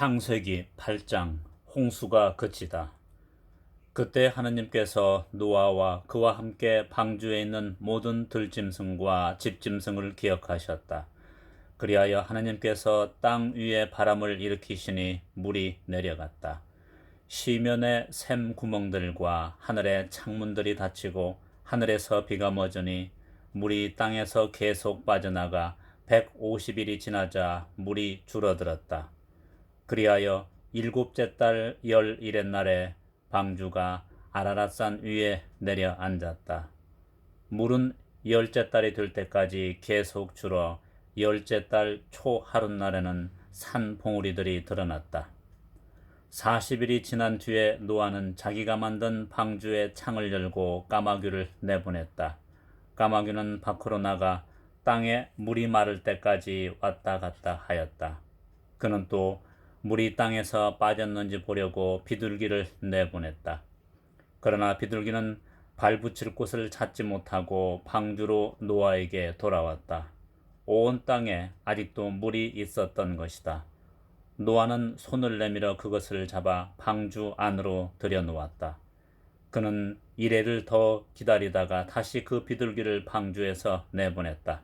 창세기 8장 홍수가 그치다. 그때 하느님께서 노아와 그와 함께 방주에 있는 모든 들짐승과 집짐승을 기억하셨다. 그리하여 하느님께서 땅 위에 바람을 일으키시니 물이 내려갔다. 시면의 샘 구멍들과 하늘의 창문들이 닫히고 하늘에서 비가 멎으니 물이 땅에서 계속 빠져나가 150일이 지나자 물이 줄어들었다. 그리하여 일곱째 달 열일의 날에 방주가 아라랏산 위에 내려 앉았다. 물은 열째 달이 될 때까지 계속 줄어 열째 달 초 하룻날에는 산 봉우리들이 드러났다. 40일이 지난 뒤에 노아는 자기가 만든 방주의 창을 열고 까마귀를 내보냈다. 까마귀는 밖으로 나가 땅에 물이 마를 때까지 왔다 갔다 하였다. 그는 또 물이 땅에서 빠졌는지 보려고 비둘기를 내보냈다. 그러나 비둘기는 발붙일 곳을 찾지 못하고 방주로 노아에게 돌아왔다. 온 땅에 아직도 물이 있었던 것이다. 노아는 손을 내밀어 그것을 잡아 방주 안으로 들여놓았다. 그는 이래를 더 기다리다가 다시 그 비둘기를 방주에서 내보냈다.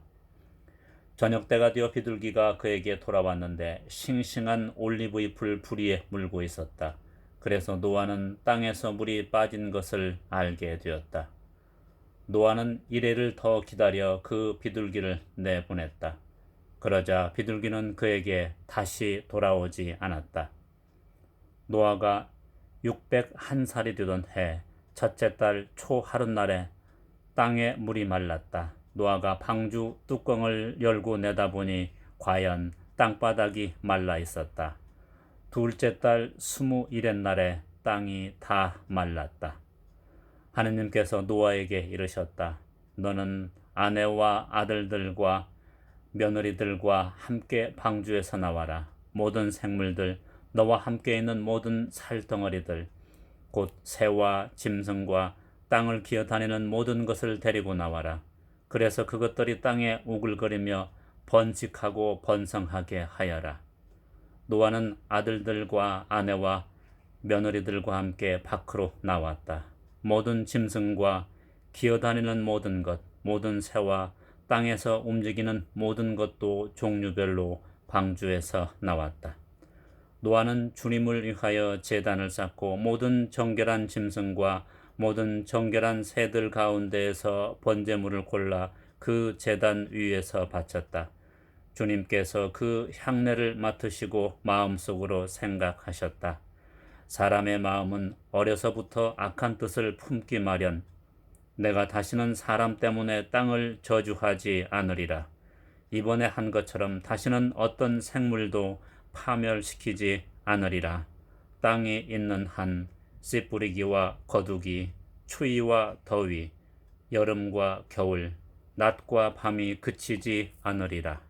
저녁 때가 되어 비둘기가 그에게 돌아왔는데 싱싱한 올리브잎을 부리에 물고 있었다. 그래서 노아는 땅에서 물이 빠진 것을 알게 되었다. 노아는 이래를 더 기다려 그 비둘기를 내보냈다. 그러자 비둘기는 그에게 다시 돌아오지 않았다. 노아가 601살이 되던 해 첫째 달 초 하룻날에 땅에 물이 말랐다. 노아가 방주 뚜껑을 열고 내다보니 과연 땅바닥이 말라 있었다. 둘째 달 스무 일의 날에 땅이 다 말랐다. 하느님께서 노아에게 이르셨다. 너는 아내와 아들들과 며느리들과 함께 방주에서 나와라. 모든 생물들, 너와 함께 있는 모든 살덩어리들, 곧 새와 짐승과 땅을 기어다니는 모든 것을 데리고 나와라. 그래서 그것들이 땅에 우글거리며 번식하고 번성하게 하여라. 노아는 아들들과 아내와 며느리들과 함께 밖으로 나왔다. 모든 짐승과 기어다니는 모든 것, 모든 새와 땅에서 움직이는 모든 것도 종류별로 방주에서 나왔다. 노아는 주님을 위하여 제단을 쌓고 모든 정결한 짐승과 모든 정결한 새들 가운데에서 번제물을 골라 그 제단 위에서 바쳤다. 주님께서 그 향내를 맡으시고 마음속으로 생각하셨다. 사람의 마음은 어려서부터 악한 뜻을 품기 마련. 내가 다시는 사람 때문에 땅을 저주하지 않으리라. 이번에 한 것처럼 다시는 어떤 생물도 파멸시키지 않으리라. 땅에 있는 한 씨 뿌리기와 거두기, 추위와 더위, 여름과 겨울, 낮과 밤이 그치지 않으리라.